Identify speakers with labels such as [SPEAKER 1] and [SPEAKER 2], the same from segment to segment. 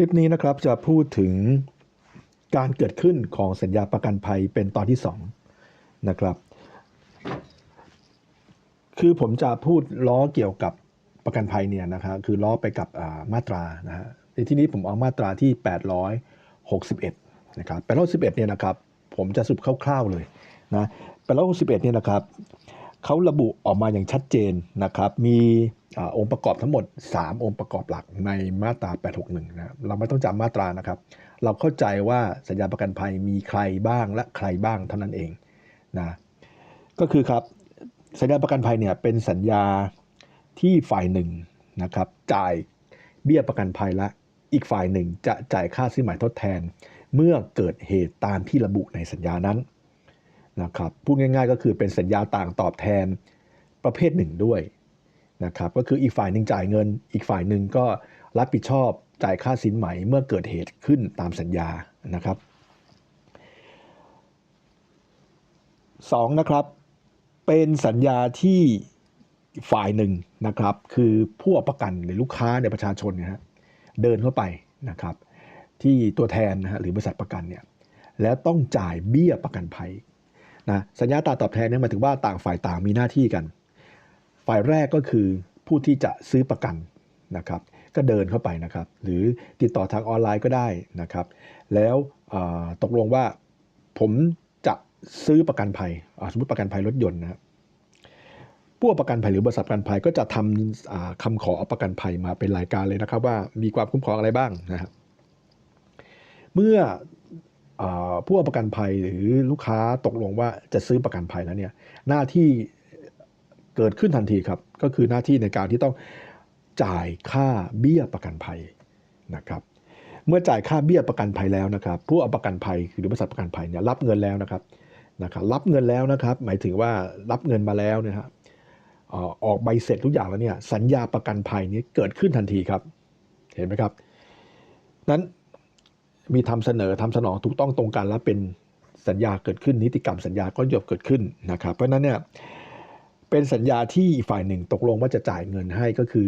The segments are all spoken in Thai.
[SPEAKER 1] ลิปนี้นะครับจะพูดถึงการเกิดขึ้นของสัญญาประกันภัยเป็นตอนที่2นะครับ คือผมจะพูดล้อเกี่ยวกับประกันภัยเนี่ยนะครับคือล้อไปกับอ่ามาตรานะฮะในที่นี้ผมเอามาตราที่ 861นะครับ861เนี่ยนะครับผมจะสรุปคร่าวๆเลยนะ861เนี่ยนะครับ เขาระบุออกมาอย่างชัดเจนนะครับ มีอองค์ประกอบทั้งหมด 3 องค์ประกอบหลักในมาตรา 861 นะครับเราไม่ต้องจำมาตรานะครับ เราเข้าใจว่าสัญญาประกันภัยมีใครบ้างและใครบ้างเท่านั้นเองนะก็คือครับสัญญาประกันภัยเนี่ยเป็นสัญญาที่ฝ่ายหนึ่งนะครับ จ่ายเบี้ยประกันภัยและอีกฝ่ายหนึ่งจะจ่ายค่าสินไหมทดแทน เมื่อเกิดเหตุตามที่ระบุในสัญญานั้น นะครับพูดง่ายๆ ก็คือเป็นสัญญาต่างตอบแทนประเภทหนึ่งด้วยนะครับก็คืออีกฝ่ายหนึ่งจ่ายเงิน อีกฝ่ายหนึ่งก็รับผิดชอบจ่ายค่าสินไหมเมื่อเกิดเหตุขึ้นตามสัญญานะครับสองนะครับเป็นสัญญาที่ฝ่ายหนึ่งนะครับ คือผู้ประกันหรือลูกค้าในประชาชนเนะฮะเดินเข้าไปนะครับ ที่ตัวแทนนะฮะหรือบริษัทประกันเนี่ยแล้วต้องจ่ายเบี้ยประกันภัย นะสัญญาต่างตอบแทนเนี่ยหมายถึงว่าต่างฝ่ายต่างมีหน้าที่กัน ฝ่ายแรกก็คือผู้ที่จะซื้อประกันนะครับ ก็เดินเข้าไปนะครับ หรือติดต่อทางออนไลน์ก็ได้นะครับ แล้วตกลงว่าผมจะซื้อประกันภัยสมมติประกันภัยรถยนต์นะครับผู้ประกันภัยหรือบริษัทประกันภัยก็จะทำอ่าคำขอเอาประกันภัยมาเป็นรายการเลยนะครับ ว่ามีความคุ้มครองอะไรบ้างนะครับเมื่อ ผู้เอาประกันภัยหรือลูกค้าตกลงว่าจะซื้อประกันภัยแล้วเนี่ยหน้าที่เกิดขึ้นทันทีครับ ก็คือหน้าที่ในการที่ต้องจ่ายค่าเบี้ยประกันภัยนะครับ เมื่อจ่ายค่าเบี้ยประกันภัยแล้วนะครับ ผู้เอาประกันภัยหรือบริษัทประกันภัยเนี่ยรับเงินแล้วนะครับนะครับ รับเงินแล้วนะครับ หมายถึงว่ารับเงินมาแล้วเนะฮะเอ่อออกใบเสร็จทุกอย่างแล้วเนี่ยสัญญาประกันภัยนี้เกิดขึ้นทันทีครับ เห็นไหมครับนั้น มีทำเสนอทำสนองถูกต้องตรงกันและเป็นสัญญาเกิดขึ้น นิติกรรมสัญญาก็ยบเกิดขึ้นนะครับ เพราะฉะนั้นเนี่ยเป็นสัญญาที่อีกฝ่ายหนึ่งตกลงว่าจะจ่ายเงินให้ก็คือ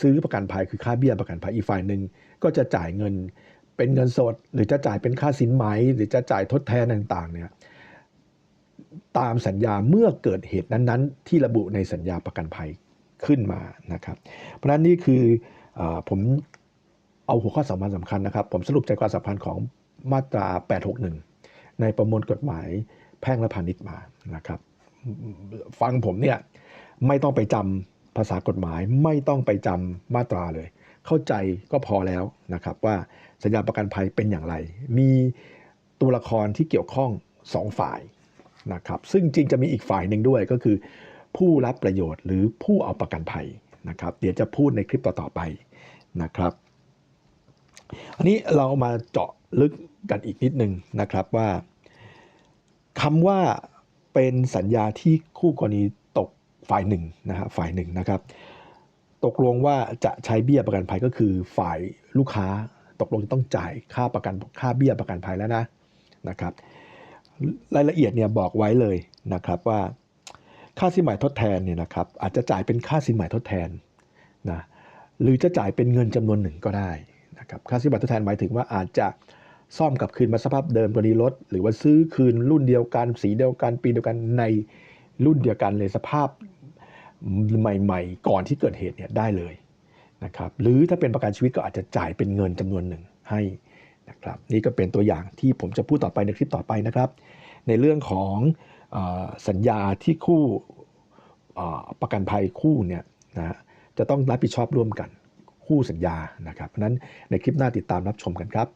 [SPEAKER 1] ซื้อประกันภัยคือค่าเบี้ยประกันภัยอีกฝ่ายหนึ่งก็จะจ่ายเงินเป็นเงินสด หรือจะจ่ายเป็นค่าสินไหม หรือจะจ่ายทดแทนต่างๆเนี่ยตามสัญญาเมื่อเกิดเหตุนั้นๆ ที่ระบุในสัญญาประกันภัยขึ้นมานะครับ เพราะฉะนั้นนี่คืออผม เอาหัวข้อสำคัญสำคัญนะครับ ผมสรุปใจความสำคัญของมาตรา 861 ในประมวลกฎหมายแพ่งและพาณิชย์มานะครับ ฟังผมเนี่ยไม่ต้องไปจำภาษากฎหมาย ไม่ต้องไปจำมาตราเลย เข้าใจก็พอแล้วนะครับว่าสัญญาประกันภัยเป็นอย่างไร มีตัวละครที่เกี่ยวข้องสองฝ่ายนะครับ ซึ่งจริงจะมีอีกฝ่ายหนึ่งด้วยก็คือ ผู้รับประโยชน์หรือผู้เอาประกันภัยนะครับ เดี๋ยวจะพูดในคลิปต่อๆไปนะครับ อันนี้เรามาเจาะลึกกันอีกนิดนึงนะครับว่าคำว่าเป็นสัญญาที่คู่กรณีตกฝ่ายหนึ่งนะฮะฝ่ายหนึ่งนะครับ ตกลงว่าจะใช้เบี้ยประกันภัยก็คือฝ่ายลูกค้าตกลงจะต้องจ่ายค่าประกันค่าเบี้ยประกันภัยแล้วนะนะครับ รายละเอียดเนี่ยบอกไว้เลยนะครับว่าค่าสินไหม่ทดแทนเนี่ยนะครับอาจจะจ่ายเป็นค่าสินไหม่ทดแทนนะหรือจะจ่ายเป็นเงินจำนวนหนึ่งก็ได้ นะครับค่าสินไหมทดแทนหมายถึงว่าอาจจะซ่อมกลับคืนมาสภาพเดิมกรณีรถ หรือว่าซื้อคืนรุ่นเดียวกัน สีเดียวกันปีเดียวกันในรุ่นเดียวกันเลยสภาพใหม่ ๆ ก่อนที่เกิดเหตุเนี่ยได้เลยนะครับหรือถ้าเป็นประกันชีวิตก็อาจจะจ่ายเป็นเงินจำนวนหนึ่งให้นะครับนี่ก็เป็นตัวอย่างที่ผมจะพูดต่อไปในคลิปต่อไปนะครับ ในเรื่องของอสัญญาที่คู่ประกันภัยคู่เนี่ยนะจะต้องรับผิดชอบร่วมกัน คู่สัญญานะครับเพราะนั้นในคลิปหน้าติดตามรับชมกันครับ